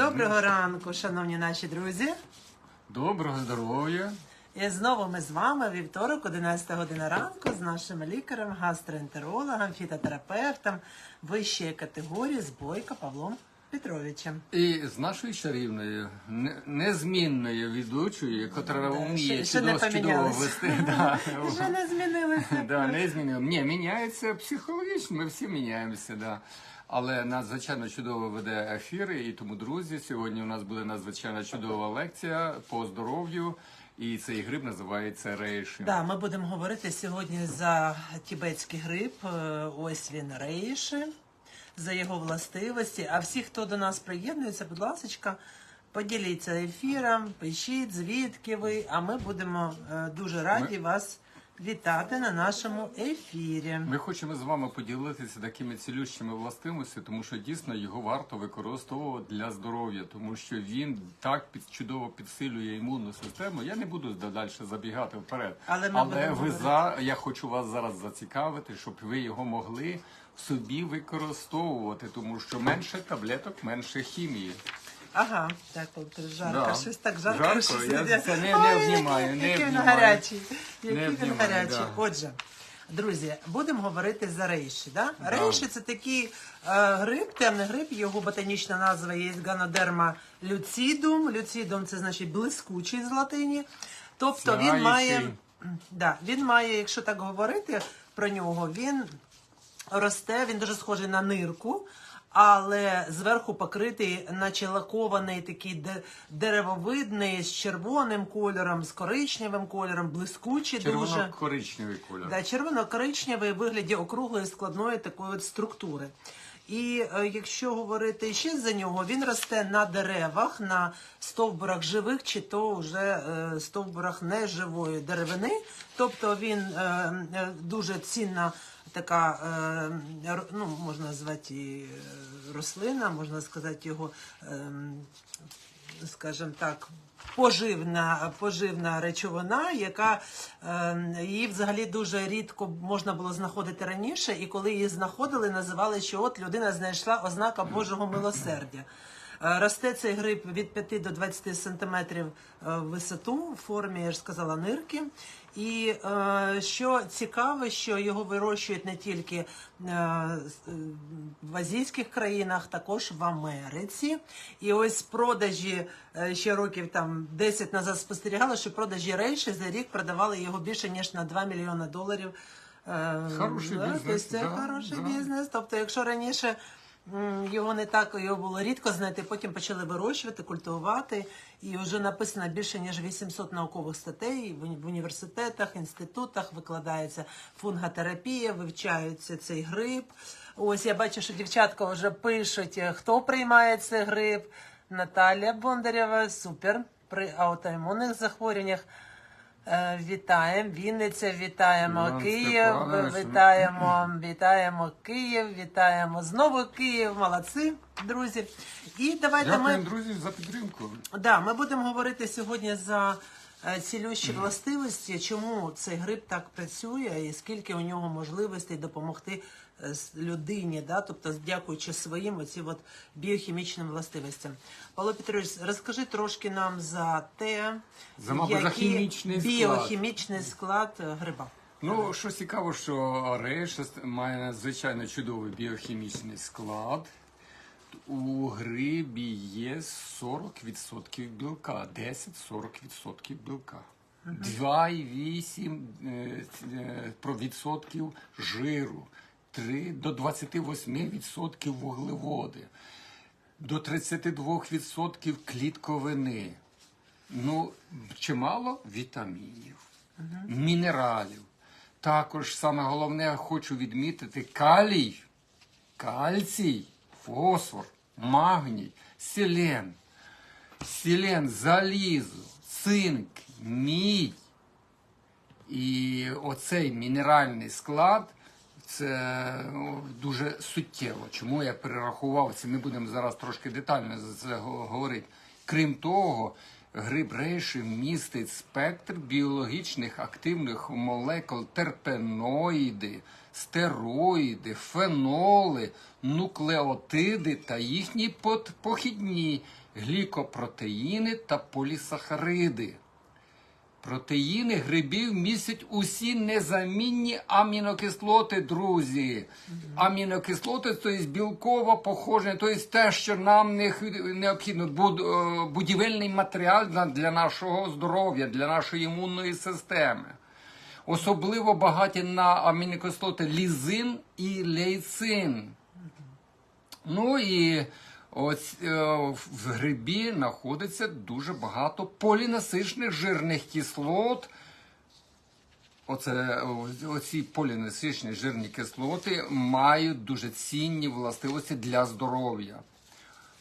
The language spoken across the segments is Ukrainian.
Доброго ранку, шановні наші друзі. Доброго здоров'я. І знову ми з вами вівторок, 11 година ранку, з нашим лікарем, гастроентерологом, фітотерапевтом вищої категорії з Бойко Павлом Петровичем. І з нашою чарівною, не- незмінною ведучою, яка вміє ще- не чудово, чудово вести. Да. Вже не змінилося. Да, не змінив. Ні, міняється психологічно, ми всі міняємося, да. Але надзвичайно чудово веде ефіри, і тому, друзі, сьогодні у нас буде надзвичайно чудова лекція по здоров'ю, і цей гриб називається рейші. Да, ми будемо говорити сьогодні за тібетський гриб. Е, Ось він рейши, за його властивості. А всі, хто до нас приєднується, будь ласка, поділіться ефіром, пишіть, звідки ви. А ми будемо е, дуже раді вас вітати на нашому ефірі. Ми хочемо з вами поділитися такими цілющими властивостями, тому що дійсно його варто використовувати для здоров'я, тому що він так під чудово підсилює імунну систему. Я не буду далі забігати вперед. Але ми будемо ви за я хочу вас зараз зацікавити, щоб ви його могли в собі використовувати, тому що менше таблеток, менше хімії. Ага, так, от жарко, Да. щось так жарко. Жарко, що я це не- не Ой, обнімаю, який- не Який він обнімаю. гарячий. Не Який він обнімаю, гарячий. да. Отже, друзі, будемо говорити за рейші. Да? Да. Рейші це такий е, гриб, темний гриб, його ботанічна назва є ганодерма люцидум. Люцидум це значить блискучий з латині. Тобто він Сяючий. має, да, він має, якщо так говорити про нього, він росте, він дуже схожий на нирку, але зверху покритий, наче лакований такий деревовидний з червоним кольором, з коричневим кольором, блискучий дуже. Червоно-коричневий кольор. Да, червоно-коричневий в вигляді округлої складної такої от структури. І е, якщо говорити ще за нього, він росте на деревах, на стовбурах живих, чи то вже е, стовбурах неживої деревини. Тобто він е, дуже цінна така, е, ну можна назвати і, е, рослина, можна сказати його. ем, скажімо так, поживна, поживна речовина, яка е, її взагалі дуже рідко можна було знаходити раніше, і коли її знаходили, називали, що от людина знайшла ознака Божого милосердя. Е, Росте цей гриб від 5 до 20 сантиметрів е, в висоту в формі, я ж сказала, нирки. І е, що цікаве, що його вирощують не тільки в азійських країнах, також в Америці. І ось продажі ще років там 10 назад спостерігала, що продажі рейші за рік продавали його більше ніж на 2 мільйони доларів. Хороший да, бізнес, тобто Це да, хороший да. бізнес. Тобто, якщо раніше його не так його було рідко знайти, потім почали вирощувати, культивувати. І вже написано більше ніж 800 наукових статей в університетах, інститутах викладається фунготерапія, вивчається цей гриб. Ось я бачу, що дівчатка вже пишуть, хто приймає цей гриб. Наталія Бондарєва, супер при аутоімунних захворюваннях. Е, Вітаємо Вінниця, вітаємо Іван Київ, вітаємо, вітаємо Київ, вітаємо знову Київ. Молодці, друзі. І давайте Дякуємо, ми друзі, за підтримку. Да, ми будемо говорити сьогодні за е, цілющі властивості, чому цей гриб так працює і скільки у нього можливостей допомогти людині, да? тобто дякуючи своїм оці от біохімічним властивостям. Павло Петрович, розкажи трошки нам за те, За, мабуть, за хімічний біохімічний склад е, гриба. Ну, що цікаво, що рейш має надзвичайно чудовий біохімічний склад. У грибі є 40% білка, 10-40% білка. 2,8 е, е, жиру, 3 до 28% вуглеводи, до 32% клітковини. Ну, чимало вітамінів, мінералів. Також саме головне хочу відмітити калій, кальцій, фосфор, магній, селен, селен, залізо, цинк, мідь. І оцей мінеральний склад це ну, дуже суттєво. Чому я перерахував це? Ми будемо зараз трошки детально за це говорити. Крім того, Гриб рейші містить спектр біологічних активних молекул терпеноїди, стероїди, феноли, нуклеотиди та їхні похідні глікопротеїни та полісахариди. Протеїни грибів містять усі незамінні амінокислоти, друзі. Амінокислоти то є білкове походження, то є те, що нам необхідно. Е, будівельний матеріал для- для нашого здоров'я, для нашої імунної системи. Особливо багаті на амінокислоти лізин і лейцин. Ну і е, в грибі знаходиться дуже багато полінасичних жирних кислот. Оце оці полінасичні жирні кислоти мають дуже цінні властивості для здоров'я.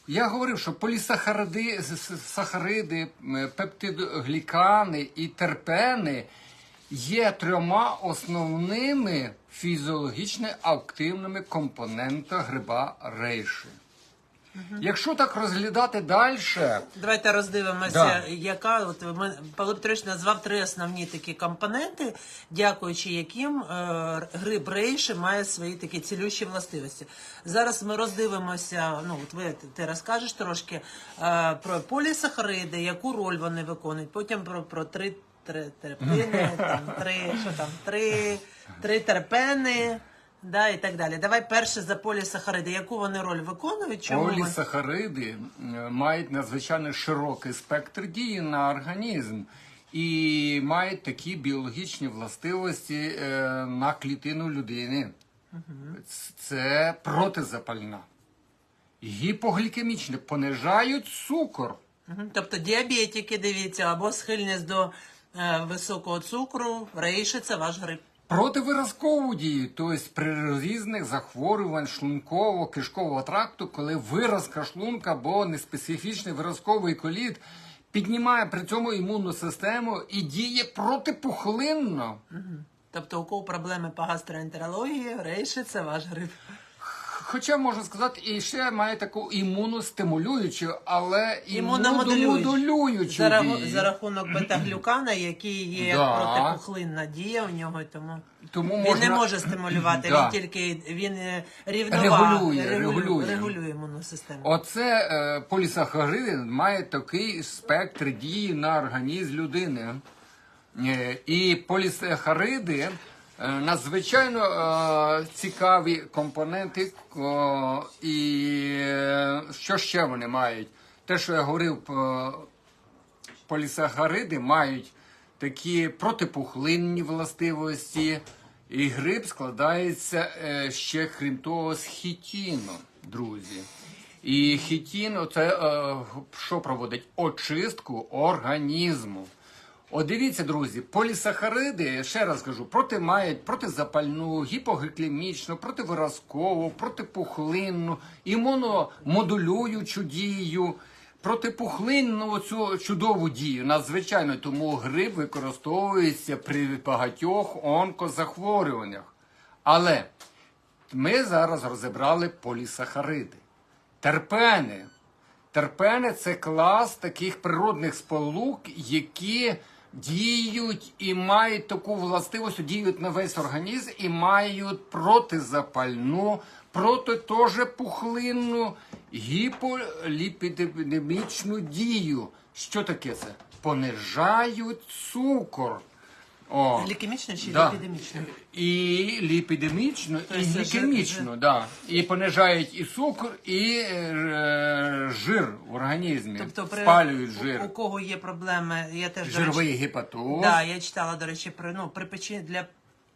Я говорив, що полісахариди, сахариди, пептидоглікани і терпени є трьома основними фізіологічно активними компонентами гриба рейші. Якщо так розглядати далі, Давайте роздивимося, Да. яка от ми Павло Петрович назвав три основні такі компоненти, дякуючи яким е, гриб рейші має свої такі цілющі властивості. Зараз ми роздивимося. Ну от ви ти розкажеш трошки е, про полісахариди, яку роль вони виконують. Потім про, про три, три терпини, там три, що там, три, три терпени. Да, і так далі. Давай перше за полісахариди. Яку вони роль виконують? Чому полісахариди е, мають надзвичайно широкий спектр дії на організм і мають такі біологічні властивості е, на клітину людини. Це протизапальна, гіпоглікемічне, понижають цукор. Тобто діабетики, дивіться, або схильність до е, високого цукру, рейші ваш гриб. Противиразкову дію, тобто при різних захворювань шлункового кишкового тракту, коли виразка шлунка або неспецифічний виразковий коліт піднімає при цьому імунну систему і діє протипухлинно. Тобто, у кого проблеми по гастроентерології, рейші це ваш гриб. Хоча можна сказати, і ще має таку імуностимулюючу, але Імуномодулюючу. За, раху- дію. за рахунок бета-глюкана, який є Да. протипухлинна дія у нього, тому, Тому він можна- не може стимулювати, Да. він тільки він е, рівноваг, Регулює, регулює, регулює. регулює імунну систему. Оце е, полісахариди має такий спектр дії на організм людини. Е, і полісахариди надзвичайно е, цікаві компоненти. І е, що ще вони мають? Те, що я говорив, е, полісахариди мають такі протипухлинні властивості, і гриб складається е, ще, крім того, з хітіну, друзі. І хітін це е, що проводить? Очистку організму. От дивіться, друзі, полісахариди, ще раз кажу, проти мають протизапальну, гіпоглікемічну, противиразкову, протипухлинну, імуномодулюючу дію, протипухлинну цю чудову дію. Надзвичайно тому гриб використовується при багатьох онкозахворюваннях. Але ми зараз розібрали полісахариди. Терпени. Терпени це клас таких природних сполук, які діють і мають таку властивість, діють на весь організм і мають протизапальну, проти гіполіпідемічну дію. Що таке це? Понижають цукор. О. Глікемічно чи Да. ліпідемічно? І ліпідемічно, і Тобто це жир- глікемічно, жир. да. І понижають і цукор, і е, жир в організмі. Тобто, при, Спалюють у, жир. у кого є проблеми, я теж до Жировий речі, гепатоз. Да, я читала, до речі, про ну при печі для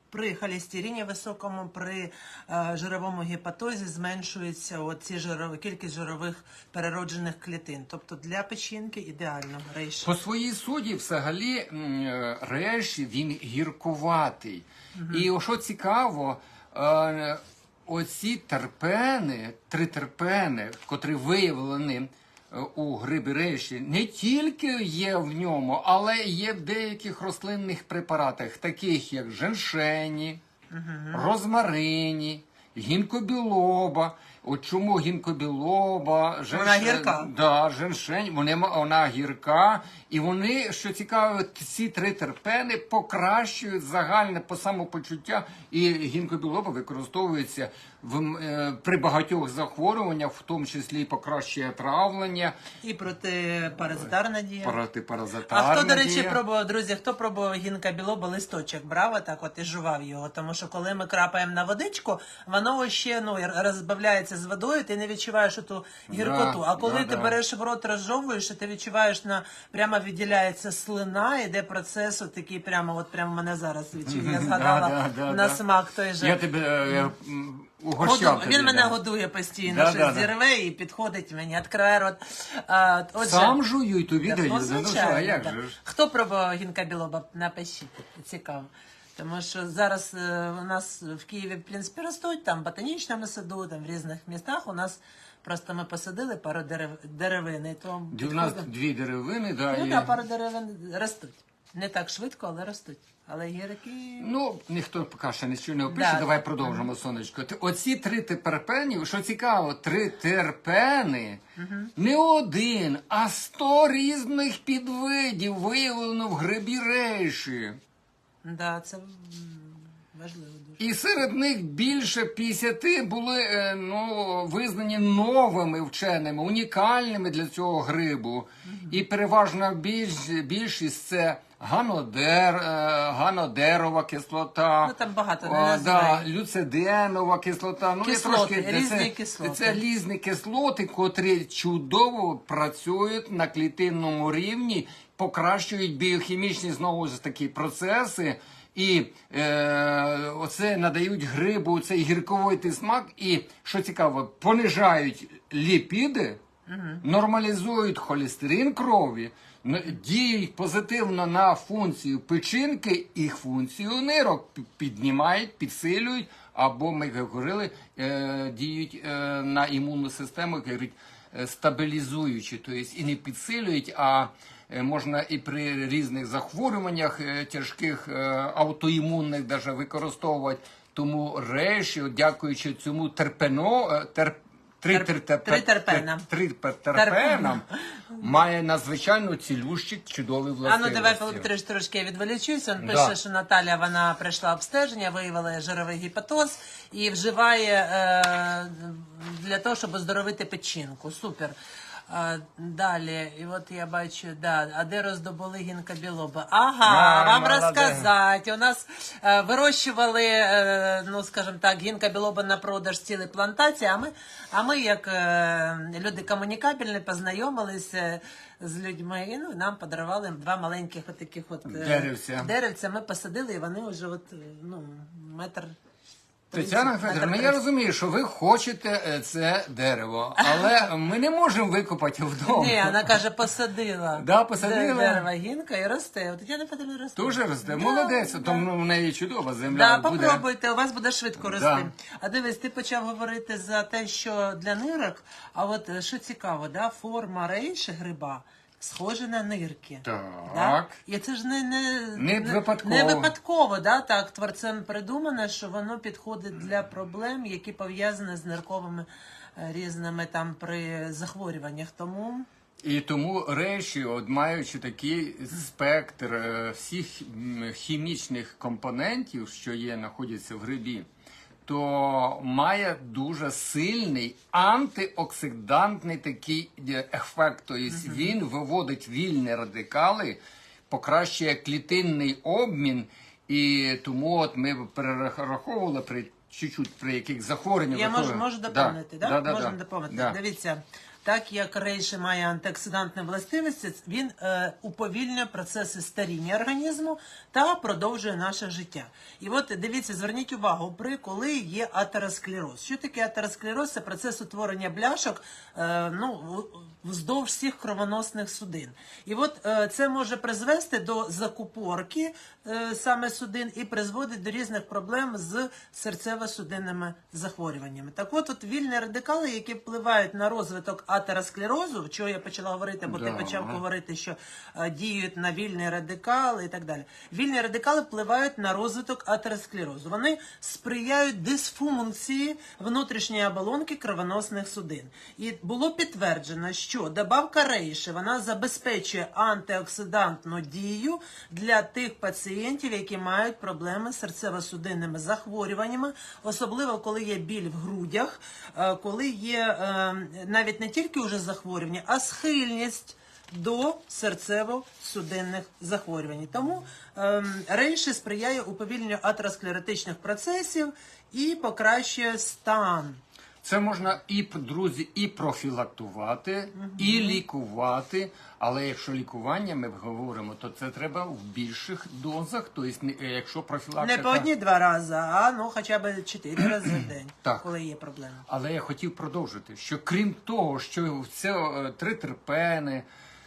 при холестерині високому, при е, жировому гепатозі зменшується оці жирові кількість жирових перероджених клітин. Тобто для печінки ідеально рейш. По своїй суді, взагалі, е, він гіркуватий. І о, що цікаво, е, оці терпени, три терпени, котрі виявлені у грибереші не тільки є в ньому, але є в деяких рослинних препаратах, таких як женшені, розмарині, гінкобілоба. От чому гінкобілоба, женш... Вона гірка. Да, женшень, вони, вона гірка, і вони, що цікаво, ці три терпени покращують загальне по самопочуття, і гінкобілоба використовується в, е, при багатьох захворюваннях, в тому числі і покращує травлення, І протипаразитарна дія. А хто, до речі, дія. пробував, друзі, хто пробував гінка білоба листочок, брав отак от і жував його. Тому що коли ми крапаємо на водичку, воно ще ну, розбавляється з водою, ти не відчуваєш ту гіркоту. Да, а коли да, ти да. береш в рот, розжовуєш, і ти відчуваєш на прямо відділяється слина, іде процес от такий прямо, от прямо мене зараз відчув. Я згадала Да, да, да, на да. смак той же. Я тебе е, м, угощав. Году- тобі, Він мене да. годує постійно, Да, щось да, да. зірве і підходить мені, відкриває рот. А, отже, Сам жую і тобі даю. ну, Ну, що, а як так. же ж? Хто пробував гінка білоба? Напишіть, цікаво. Тому що зараз е, у нас в Києві, в принципі, ростуть, там в ботанічному саду, там в різних містах. У нас просто ми посадили пару дерев, деревини. То У нас дві деревини, да, ну, і... да, пару деревин ростуть. Не так швидко, але ростуть. Але гірки. Ну, ніхто поки ще нічого не опише, Да. давай продовжимо, сонечко. Оці три терпені, що цікаво, три терпени, не один, а сто різних підвидів виявлено в грибі рейші. Да, це важливо. І серед них більше 50 були е, ну, визнані новими вченими, унікальними для цього грибу. І переважна більш, більшість це ганодер, е, ганодерова кислота. Ну, там багато не да, люциденова кислота. Ну, я Кислоти, трошки, різні це, кислоти. Це різні кислоти, котрі чудово працюють на клітинному рівні, покращують біохімічні знову ж таки процеси. І е, оце надають грибу цей гірковитий смак, і що цікаво, понижають ліпіди, нормалізують холестерин крові, діють позитивно на функцію печінки і функцію нирок, піднімають, підсилюють, або ми говорили, е, діють е, на імунну систему, говорять, е, стабілізуючи, тобто і не підсилюють, а можна і при різних захворюваннях е, тяжких е, аутоімунних даже використовувати. Тому реші, дякуючи цьому терпено, е, Терп- тер- терпе- три терпена. Три терпенам має надзвичайно цілющі чудові А властивості. ну давай Петрович, трошки я відволічусь. Він Да. пише, що Наталя вона прийшла обстеження, виявила жировий гіпотоз і вживає е, для того, щоб оздоровити печінку. Супер. Е, далі, і от я бачу, да, а де роздобули гінка білоба? Ага, А, вам молодець. розказати. У нас е, вирощували, е, ну скажімо так, гінка білоба на продаж цілі плантації. А ми, а ми як е, люди комунікабельні, познайомилися з людьми і ну, нам подарували два маленьких от таких от е, Деревця. деревця. Ми посадили, і вони вже от, е, ну, метр. Тетяна Федоровна, я розумію, що ви хочете е, це дерево, але ми не можемо викопати вдома. Ні, вона каже, посадила. Да, посадила. Де- Дерево гінка і росте. От Тетяна Федоровна росте. Дуже росте. Да, Молодець, да. тому в неї чудова земля Да, буде. попробуйте, у вас буде швидко рости. Да. А дивись, ти почав говорити за те, що для нирок, а от е, що цікаво, да, форма рейші гриба схожа на нирки. Так. Да? І це ж не, не, Не випадково. не випадково, да, так, творцем придумано, що воно підходить для проблем, які пов'язані з нирковими е, різними там при захворюваннях. Тому І тому речі, от маючи такий спектр е, всіх м, хімічних компонентів, що є, знаходяться в грибі, то має дуже сильний антиоксидантний такий е, ефект. Тобто він виводить вільні радикали, покращує клітинний обмін, і тому от ми перераховували при чуть-чуть при яких захворюваннях. я можу, можу доповнити, да? Да, да, Можна да. доповнити. Да. Дивіться, так як рейші має антиоксидантні властивості, він е, уповільнює процеси старіння організму та продовжує наше життя. І от дивіться, зверніть увагу, при коли є атеросклероз. Що таке атеросклероз? Це процес утворення бляшок е, ну, вздовж всіх кровоносних судин. І от е, це може призвести до закупорки е, саме судин і призводить до різних проблем з серцево-судинними захворюваннями. Так от, от вільні радикали, які впливають на розвиток атеросклерозу, чого я почала говорити, бо ти Да. почав говорити, що е, діють на вільні радикали і так далі. Вільні радикали впливають на розвиток атеросклерозу. Вони сприяють дисфункції внутрішньої оболонки кровоносних судин. І було підтверджено, що добавка рейші вона забезпечує антиоксидантну дію для тих пацієнтів, які мають проблеми з серцево-судинними захворюваннями, особливо коли є біль в грудях, е, коли є е, навіть не тільки уже захворювання, а схильність до серцево-судинних захворювань. Тому ем, рейші сприяє уповільненню атеросклеротичних процесів і покращує стан. Це можна і друзі, і профілактувати, і лікувати. Але якщо лікування ми говоримо, то це треба в більших дозах. Тобто, якщо профілактика... Не по одні-два рази, а ну хоча б чотири рази в день, Так. коли є проблеми. Але я хотів продовжити, що крім того, що це е, тритерпени,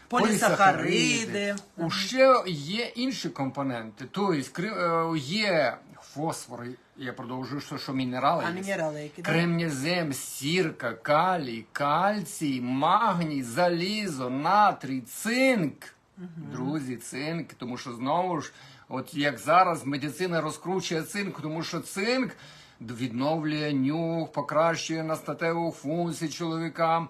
Полісахариди. ще є інші компоненти. Тобто е, є фосфор, я продовжую, що, що мінерали. А є. мінерали які да? Кремнезем, сірка, калій, кальцій, магній, залізо, натрій, цинк. Друзі, цинк, тому що знову ж, от як зараз медицина розкручує цинк, тому що цинк відновлює нюх, покращує настатеву функцію чоловікам.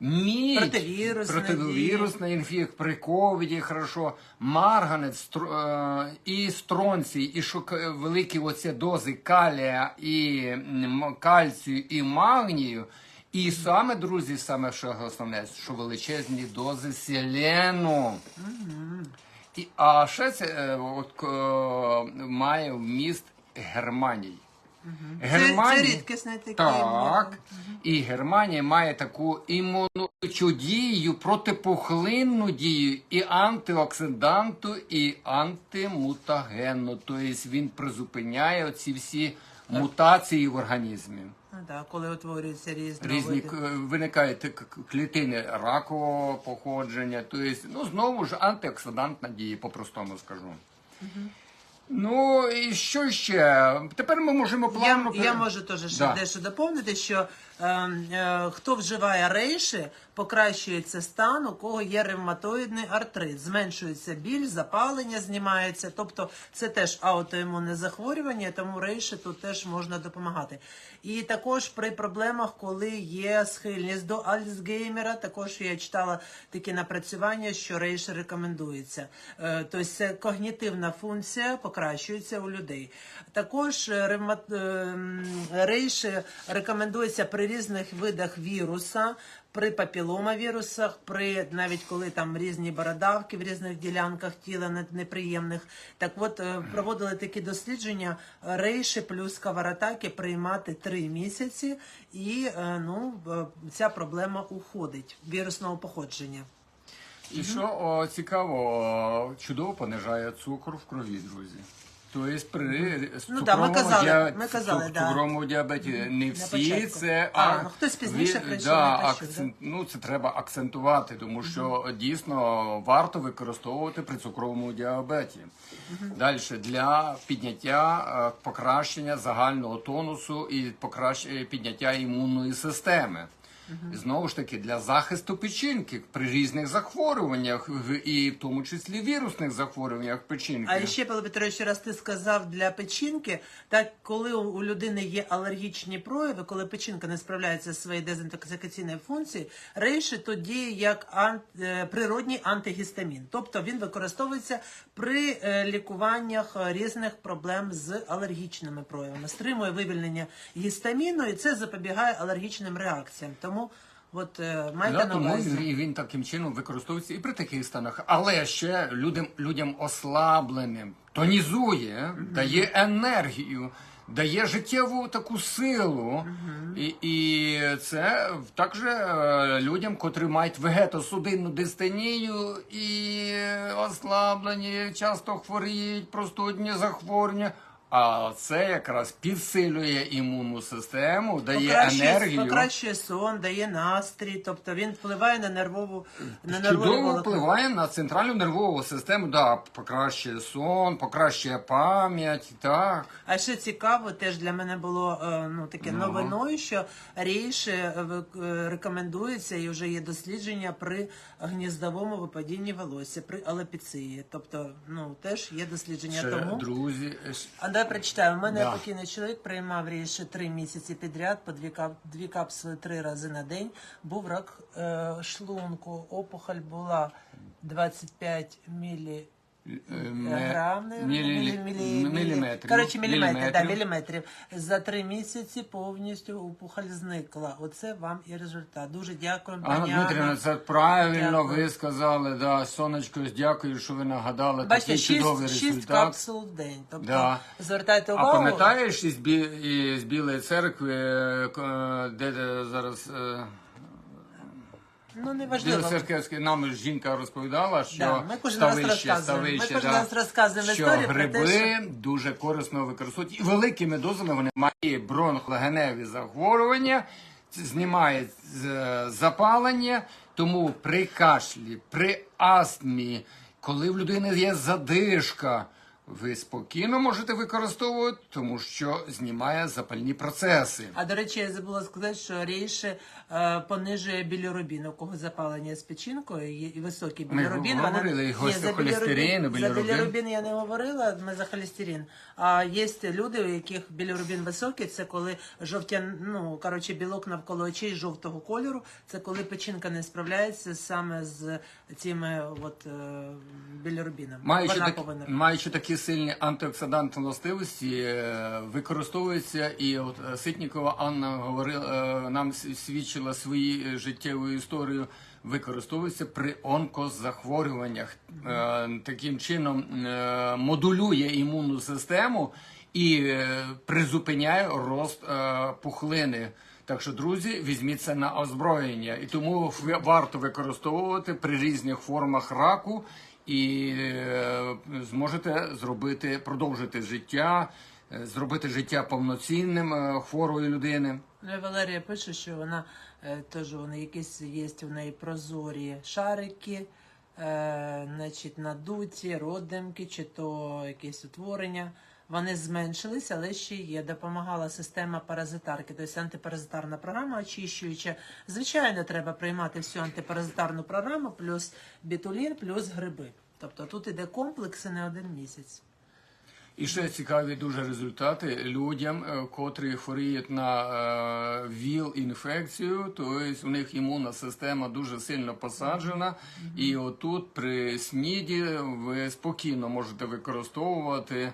Мідь, Противірусна противірусна інфекція, при ковіді, хорошо, марганець стр- е, і стронцій, і шок- великі оці дози калія і кальцію і магнію. І саме, друзі, саме що основне, що величезні дози селену. І, а ще це е, от, е, має вміст Германії. Це, це рідкісний такий. Так. І Германія має таку імунуючу дію, протипухлинну дію, і антиоксиданту, і антимутагенну. Тобто він призупиняє оці всі мутації в організмі. Так, коли утворюються різні, Різні види. виникають клітини ракового походження, тобто, ну знову ж антиоксидантна дія, по-простому скажу. Ну і що ще? Тепер ми можемо Я, плавно я пере- можу теж ще Да. дещо доповнити, що е, е, хто вживає рейші, покращується стан, у кого є ревматоїдний артрит, зменшується біль, запалення знімається. Тобто це теж аутоімунне захворювання, тому рейші тут теж можна допомагати. І також при проблемах, коли є схильність до Альцгеймера, також я читала такі напрацювання, що рейші рекомендується. Е, Тобто це когнітивна функція покращується у людей. Також е, ревма- е, рейші рекомендується при різних видах віруса. При папіломавірусах, при навіть коли там різні бородавки в різних ділянках тіла неприємних. Так от е, проводили такі дослідження рейші плюс каваратаки приймати три місяці, і ну ця проблема уходить вірусного походження. І що о, цікаво, чудово понижає цукор в крові, друзі. Тобто при Ну да, ми казали, ми казали, цук- да. цукровому діабеті не всі це А, ну, хтось пізніше ви- прийшов, да, акцент- ну це треба акцентувати, тому що дійсно варто використовувати при цукровому діабеті. Далі для підняття е, покращення загального тонусу і покращення підняття імунної системи. І Знову ж таки, для захисту печінки при різних захворюваннях, і в тому числі вірусних захворюваннях печінки. А ще, Павло Петрович, раз ти сказав для печінки, так коли у людини є алергічні прояви, коли печінка не справляється зі своєю дезінтоксикаційною функцією, рейші то діє як ан- е, природній антигістамін. Тобто він використовується при е, лікуваннях е, різних проблем з алергічними проявами, стримує вивільнення гістаміну, і це запобігає алергічним реакціям. Тому от е, майте на увазі. і він таким чином використовується і при таких станах. Але ще людям, людям ослабленим тонізує, дає енергію, дає життєву таку силу. І, і це також е, людям, котрі мають вегетосудинну дистонію і ослаблені, часто хворіють, простудні захворювання. А це якраз підсилює імунну систему, дає Покращує, енергію. покращує сон, дає настрій, тобто він впливає на нервову на нервові Чудово впливає на центральну нервову систему, да, покращує сон, покращує пам'ять, так. А ще цікаво, теж для мене було е, ну таке новиною, що рейше е, е, рекомендується і вже є дослідження при гніздовому випадінні волосся, при алопеції. Тобто, ну теж є дослідження Ще, тому. друзі, А дай прочитаю. У мене Да. покійний чоловік приймав ріші три місяці підряд, по дві, кап, дві капсули три рази на день. Був рак е, шлунку, опухоль була 25 мілі. Е, Грам, мілі- міліметрів. Коротше, міліметрів, да, Міліметрів. За три місяці повністю опухоль зникла. Оце вам і результат. Дуже дякую, Анна пані Дмитрівна, це правильно Дякую. ви сказали. Да, сонечко, дякую, що ви нагадали Бачите, такий чудовий 6, 6 результат. капсул в день. Тобто Да. звертайте А увагу. пам'ятаєш із, бі... із Білої церкви, е, де, зараз е, Ну, неважливо. Білоцерківський нам жінка розповідала, що Да, ми кожен раз ставище. Ми кожен да, раз розказуємо що історію про те, гриби що- дуже корисно використовують. І великими дозами вони мають бронхолегеневі захворювання, знімає запалення, тому при кашлі, при астмі, коли в людини є задишка, ви спокійно можете використовувати, тому що знімає запальні процеси. А до речі, я забула сказати, що рейше е, понижує білірубін, у кого запалення з печінкою, і високий Ми білірубін. говорили, і гості за холестерин, білірубін- За білірубін. я не говорила, ми за холестерин. А є люди, у яких білірубін високий, це коли жовтя, ну, коротше, білок навколо очей жовтого кольору, це коли печінка не справляється саме з цими от, е, білірубінами. Маючи, так, маючи такі сильні антиоксидантні властивості, е, використовується і от е, Ситнікова Анна говорила, е, нам с- свідчила свою е, життєву історію. Використовується при онкозахворюваннях. Е, Таким чином е, модулює імунну систему і призупиняє рост пухлини. Так що, друзі, візьміть це на озброєння, і тому варто використовувати при різних формах раку і зможете зробити, продовжити життя, зробити життя повноцінним хворої людини. Ну, Валерія пише, що вона теж вони якісь є у неї прозорі шарики, е, значить, надуті, родимки, чи то якісь утворення. Вони зменшились, але ще є. Допомагала система паразитарки, тобто антипаразитарна програма очищуюча. Звичайно, треба приймати всю антипаразитарну програму, плюс бітулін, плюс гриби. Тобто тут іде комплекс і не один місяць. І ще цікаві дуже результати людям, е, котрі хворіють на е, ВІЛ-інфекцію, тобто у них імунна система дуже сильно посаджена. І отут при СНІДі ви спокійно можете використовувати е,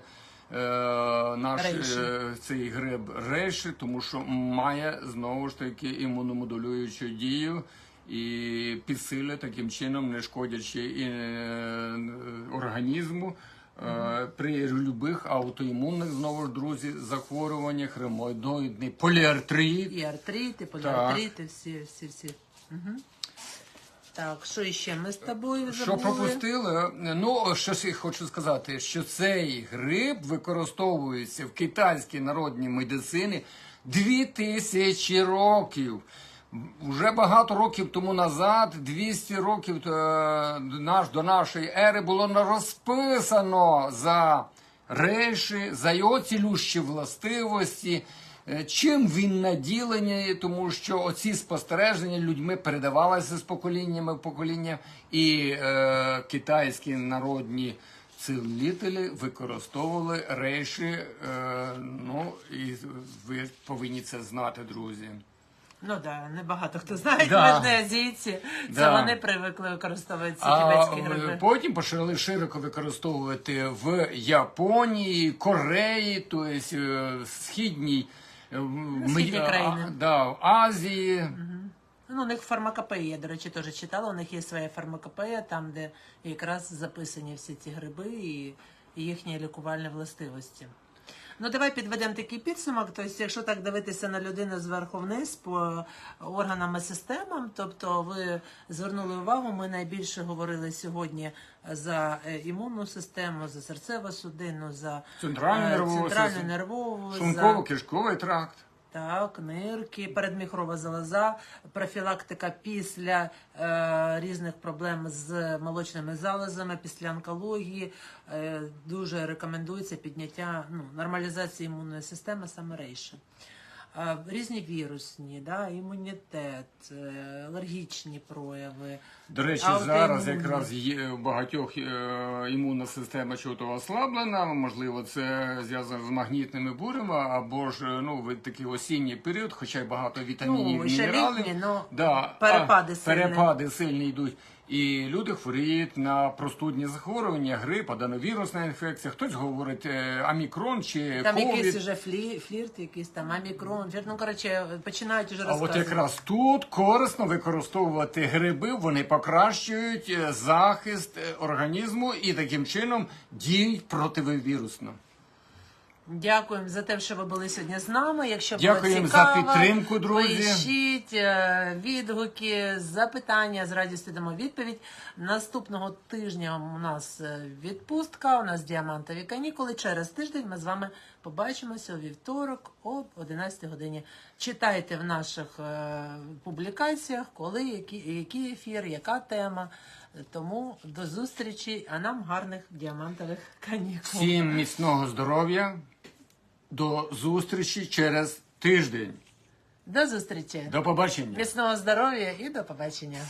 наш Рейші. цей гриб рейші, тому що має знову ж таки імуномодулюючу дію. І підсилює таким чином, не шкодячи і, організму. Е, При любих аутоімунних знову ж друзі захворюваннях, ремоїдоїдний поліартрит. І артрити, поліартрити, всі, всі, всі. Угу. Так, що іще? Ми з тобою Що пропустили? Ну, що ж я хочу сказати, що цей гриб використовується в китайській народній медицині дві тисячі років. Уже багато років тому назад, 200 років е, наш, до нашої ери, було розписано за рейші, за його цілющі властивості. Е, Чим він наділений, тому що оці спостереження людьми передавалися з поколіннями в покоління, і е, китайські народні цілителі використовували рейші. Е, ну і ви повинні це знати, друзі. Ну так, да, небагато хто знає, Да. ж. Це Да. вони привикли використовувати ці А е, гриби. потім почали широко використовувати в Японії, Кореї, тобто е, східній е, в східні країни. да, в Азії. Ну, у них фармакопея, я, до речі, теж читала. У них є своя фармакопея, там, де якраз записані всі ці гриби і їхні лікувальні властивості. Ну давай підведемо такий підсумок. Тобто, якщо так дивитися на людину зверху вниз по органам і системам, тобто ви звернули увагу, ми найбільше говорили сьогодні за е, імунну систему, за серцево-судинну, за Центральну е, нервову центральну систему, нервову, за тракт. Так, нирки, передміхрова залоза, профілактика після е, різних проблем з молочними залозами, після онкології. Е, дуже рекомендується підняття ну, нормалізації імунної системи саме рейше. Е, різні вірусні, да, імунітет, е, алергічні прояви. До речі, зараз якраз є у багатьох е, імунна система чого-то ослаблена. Можливо, це зв'язано з магнітними бурями, або ж ну в такий осінній період, хоча й багато вітамінів, Ну, ще мінералів. літній, но да, перепади а, сильні. перепади сильні йдуть. І люди хворіють на простудні захворювання, грип, аденовірусна інфекція. Хтось говорить е, амікрон чи Там якийсь ковід. уже флі, флірт, якийсь там амікрон, флірт, ну коротше, починають уже А от якраз тут корисно використовувати гриби, вони покращують е, захист е, організму і таким чином діють противовірусно. Дякуємо за те, що ви були сьогодні з нами. Якщо Дякуємо було за підтримку, друзі. Пишіть е, відгуки, запитання з радістю дамо відповідь. Наступного тижня у нас е, відпустка, у нас діамантові канікули. Через тиждень ми з вами побачимося у вівторок об 11 годині. Читайте в наших е, публікаціях, коли який, який ефір, яка тема. Тому до зустрічі, а нам гарних діамантових канікул. Всім міцного здоров'я. До зустрічі через тиждень. До зустрічі! До побачення. Міцного здоров'я і до побачення.